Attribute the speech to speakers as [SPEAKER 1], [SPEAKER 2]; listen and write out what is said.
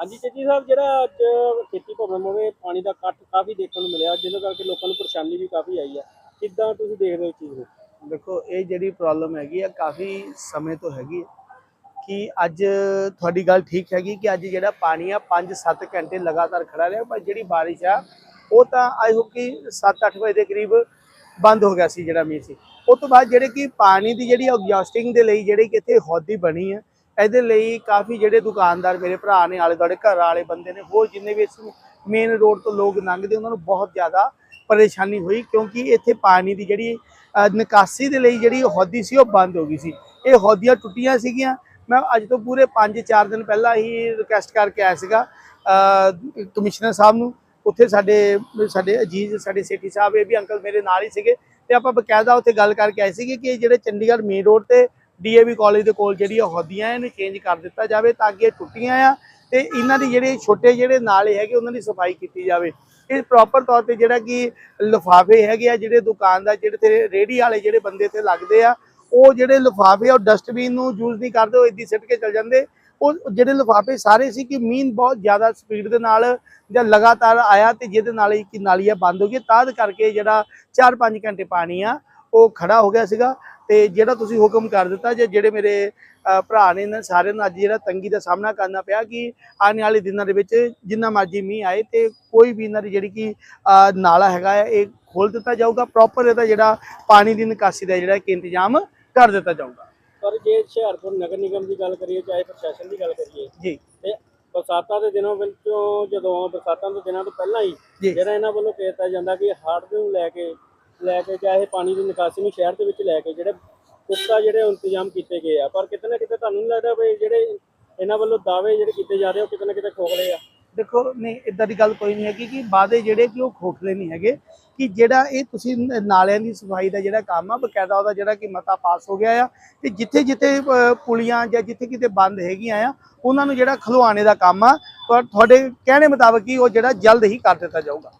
[SPEAKER 1] ਹਾਂਜੀ ਚੱਜੀ ਸਾਹਿਬ, ਜਿਹੜਾ ਅੱਜ ਖੇਤੀ ਭਵਨ ਮੋਵੇ ਪਾਣੀ ਦਾ ਕੱਟ ਕਾਫੀ ਦੇਖਣ ਨੂੰ ਮਿਲਿਆ ਜਿਹਦੇ ਕਰਕੇ ਲੋਕਾਂ ਨੂੰ ਪਰੇਸ਼ਾਨੀ ਵੀ ਕਾਫੀ ਆਈ ਹੈ ਕਿੱਦਾਂ ਤੁਸੀਂ ਦੇਖਦੇ ਹੋ ਇਸ ਚੀਜ਼ ਨੂੰ?
[SPEAKER 2] ਦੇਖੋ, ਇਹ ਜਿਹੜੀ ਪ੍ਰੋਬਲਮ ਹੈਗੀ ਆ, ਕਾਫੀ ਸਮੇਂ ਤੋਂ ਹੈਗੀ ਕਿ ਅੱਜ ਤੁਹਾਡੀ ਗੱਲ ਠੀਕ ਹੈਗੀ ਕਿ ਅੱਜ ਜਿਹੜਾ ਪਾਣੀ ਆ 5-7 ਘੰਟੇ ਲਗਾਤਾਰ ਖੜਾ ਰਿਹਾ, ਪਰ ਜਿਹੜੀ ਬਾਰਿਸ਼ ਆ, ਉਹ ਤਾਂ ਆਈ ਹੋਪ ਕਿ 7-8 ਵਜੇ ਦੇ ਕਰੀਬ ਬੰਦ ਹੋ ਗਿਆ ਸੀ ਜਿਹੜਾ ਮੀਂਹ ਸੀ। ਉਸ ਤੋਂ ਬਾਅਦ ਜਿਹੜੇ ਕਿ ਪਾਣੀ ਦੀ ਜਿਹੜੀ ਐਗਜ਼ੌਸਟਿੰਗ ਦੇ ਲਈ, ਜਿਹੜੀ ਕਿ ਇੱਥੇ ਹੌਦੀ ਬਣੀ ਹੈ ਇਹਦੇ ਲਈ ਕਾਫੀ ਜਿਹੜੇ ਦੁਕਾਨਦਾਰ ਮੇਰੇ ਭਰਾ ਨੇ, ਆਲੇ ਦੁਆਲੇ ਘਰ ਵਾਲੇ ਬੰਦੇ ਨੇ, ਹੋਰ ਜਿੰਨੇ ਵੀ ਇਸ ਮੇਨ ਰੋਡ ਤੋਂ ਲੋਕ ਲੰਘਦੇ, ਉਹਨਾਂ ਨੂੰ ਬਹੁਤ ਜ਼ਿਆਦਾ ਪਰੇਸ਼ਾਨੀ ਹੋਈ ਕਿਉਂਕਿ ਇੱਥੇ ਪਾਣੀ ਦੀ ਜਿਹੜੀ ਨਿਕਾਸੀ ਦੇ ਲਈ ਜਿਹੜੀ ਹੌਦੀ ਸੀ, ਉਹ ਬੰਦ ਹੋ ਗਈ ਸੀ। ਇਹ ਹੌਦੀਆਂ ਟੁੱਟੀਆਂ ਸੀਗੀਆਂ। ਮੈਂ ਅੱਜ ਤੋਂ ਪੂਰੇ 5-4 ਦਿਨ ਪਹਿਲਾਂ ਹੀ ਰਿਕੁਐਸਟ ਕਰਕੇ ਆਇਆ ਸੀਗਾ ਕਮਿਸ਼ਨਰ ਸਾਹਿਬ ਨੂੰ। ਉੱਥੇ ਸਾਡੇ ਸਾਡੇ ਅਜੀਜ਼, ਸਾਡੇ ਸੇਠੀ ਸਾਹਿਬ, ਇਹ ਵੀ ਅੰਕਲ ਮੇਰੇ ਨਾਲ ਹੀ ਸੀਗੇ। ਤੇ ਆਪਾਂ ਬਕਾਇਦਾ ਉੱਥੇ ਗੱਲ ਕਰਕੇ ਆਏ ਸੀਗੇ ਕਿ ਜਿਹੜੇ ਚੰਡੀਗੜ੍ਹ ਮੇਨ ਰੋਡ ਤੇ ਡੀਏਵੀ ਕਾਲਜ ਦੇ ਕੋਲ ਜਿਹੜੀ ਹੌਦੀਆਂ ਇਹਨੂੰ ਚੇਂਜ ਕਰ ਦਿੱਤਾ ਜਾਵੇ ਤਾਂ ਕਿ ਇਹ ਟੁੱਟੀਆਂ ਆ ਤੇ ਇਹਨਾਂ ਦੀ ਜਿਹੜੇ ਛੋਟੇ ਜਿਹੜੇ ਨਾਲੇ ਹੈਗੇ, ਉਹਨਾਂ ਦੀ ਸਫ਼ਾਈ ਕੀਤੀ ਜਾਵੇ। ਇਹ ਪ੍ਰੋਪਰ ਤੌਰ ਤੇ ਜਿਹੜਾ ਕਿ ਲਿਫਾਫੇ ਹੈਗੇ ਆ, ਜਿਹੜੇ ਦੁਕਾਨਦਾਰ ਜਿਹੜੇ ਤੇ ਰੇੜੀ ਵਾਲੇ ਜਿਹੜੇ ਬੰਦੇ ਤੇ ਲੱਗਦੇ ਆ, ਉਹ ਜਿਹੜੇ ਲਿਫਾਫੇ ਆ, ਉਹ ਡਸਟਬਿਨ ਨੂੰ ਯੂਜ਼ ਨਹੀਂ ਕਰਦੇ, ਉਹ ਇੱਦੀ ਸਿੱਟ ਕੇ ਚਲ ਜਾਂਦੇ। ਉਹ ਜਿਹੜੇ ਲਿਫਾਫੇ ਸਾਰੇ ਸੀ ਕਿ ਮੀਨ ਬਹੁਤ ਜ਼ਿਆਦਾ ਸਪੀਡ ਦੇ ਨਾਲ ਜਾਂ ਲਗਾਤਾਰ ਆਇਆ ਤੇ ਜਿਹਦੇ ਨਾਲ ਹੀ ਕਿ ਨਾਲੀਆਂ ਬੰਦ ਹੋ ਗਈ ਤਾਂ ਕਰਕੇ ਜਿਹੜਾ 4-5 ਘੰਟੇ ਪਾਣੀ ਆ ਉਹ ਖੜਾ ਹੋ ਗਿਆ ਸੀਗਾ ਤੇ ਜਿਹੜਾ ਤੁਸੀਂ ਹੁਕਮ ਕਰ ਦਿੱਤਾ ਜੇ ਜਿਹੜੇ ਮੇਰੇ ਭਰਾ ਨੇ ਇਹਨਾਂ ਸਾਰਿਆਂ ਨੂੰ ਅੱਜ ਜਿਹੜਾ ਤੰਗੀ ਦਾ ਸਾਹਮਣਾ ਕਰਨਾ ਪਿਆ ਕਿ ਆਉਣ ਵਾਲੇ ਦਿਨਾਂ ਦੇ ਵਿੱਚ ਜਿੰਨਾ ਮਰਜ਼ੀ ਮੀਂਹ ਆਏ ਤੇ ਕੋਈ ਵੀ ਇਹਨਾਂ ਦੀ ਜਿਹੜੀ ਕਿ ਨਾਲਾ ਹੈਗਾ ਹੈ ਇਹ ਖੋਲ ਦਿੱਤਾ ਜਾਊਗਾ ਪ੍ਰੋਪਰ ਇਹਦਾ ਜਿਹੜਾ ਪਾਣੀ ਦੀ ਨਿਕਾਸੀ ਦਾ ਜਿਹੜਾ ਕਿ ਇੰਤਜ਼ਾਮ ਕਰ ਦਿੱਤਾ ਜਾਊਗਾ
[SPEAKER 1] ਪਰ ਜੇ ਹੁਸ਼ਿਆਰਪੁਰ ਨਗਰ ਨਿਗਮ ਦੀ ਗੱਲ ਕਰੀਏ ਚਾਹੇ ਪ੍ਰਸ਼ਾਸਨ ਦੀ ਗੱਲ ਕਰੀਏ
[SPEAKER 2] ਜੀ
[SPEAKER 1] ਤੇ ਬਰਸਾਤਾਂ ਦੇ ਦਿਨਾਂ ਵਿੱਚੋਂ ਜਦੋਂ ਬਰਸਾਤਾਂ ਦੇ ਦਿਨਾਂ ਤੋਂ ਪਹਿਲਾਂ ਹੀ। ਜਿਹੜਾ ਇਹਨਾਂ ਵੱਲੋਂ ਕੀਤਾ ਜਾਂਦਾ ਕਿ ਹੜ੍ਹ ਨੂੰ ਲੈ ਕੇ ਲੈ ਕੇ ਚਾਹੇ ਪਾਣੀ ਦੀ ਨਿਕਾਸੀ ਨੂੰ ਸ਼ਹਿਰ ਦੇ ਵਿੱਚ ਲੈ ਕੇ ਜਿਹੜੇ ਪੁਖਤਾ ਜਿਹੜੇ ਇੰਤਜ਼ਾਮ ਕੀਤੇ ਗਏ ਆ। ਪਰ ਕਿਤੇ ਨਾ ਕਿਤੇ ਤੁਹਾਨੂੰ ਨਹੀਂ ਲੱਗਦਾ ਵੀ ਜਿਹੜੇ ਇਹਨਾਂ ਵੱਲੋਂ ਦਾਅਵੇ ਜਿਹੜੇ ਕੀਤੇ ਜਾ ਰਹੇ ਉਹ ਕਿਤੇ ਨਾ ਕਿਤੇ ਖੋਖਲੇ ਆ?
[SPEAKER 2] ਦੇਖੋ, ਨਹੀਂ ਇਦਾਂ ਦੀ ਗੱਲ ਕੋਈ ਨਹੀਂ ਹੈਗੀ ਕਿ ਵਾਅਦੇ ਜਿਹੜੇ ਕਿ ਉਹ ਖੋਖਲੇ ਨਹੀਂ ਹੈਗੇ ਕਿ ਜਿਹੜਾ ਇਹ ਤੁਸੀਂ ਨਾਲਿਆਂ ਦੀ ਸਫ਼ਾਈ ਦਾ ਜਿਹੜਾ ਕੰਮ ਆ, ਬਕਾਇਦਾ ਉਹਦਾ ਜਿਹੜਾ ਕਿ ਮਤਾ ਪਾਸ ਹੋ ਗਿਆ ਆ ਤੇ ਜਿੱਥੇ ਜਿੱਥੇ ਪੁਲੀਆਂ ਜਾਂ ਜਿੱਥੇ ਕਿਤੇ ਬੰਦ ਹੈਗੀਆਂ ਆ, ਉਹਨਾਂ ਨੂੰ ਜਿਹੜਾ ਖਲਵਾਣੇ ਦਾ ਕੰਮ ਆ, ਪਰ ਤੁਹਾਡੇ ਕਹਿਣੇ ਮੁਤਾਬਕ ਹੀ ਉਹ ਜਿਹੜਾ ਜਲਦ ਹੀ ਕਰ ਦਿੱਤਾ ਜਾਊਗਾ।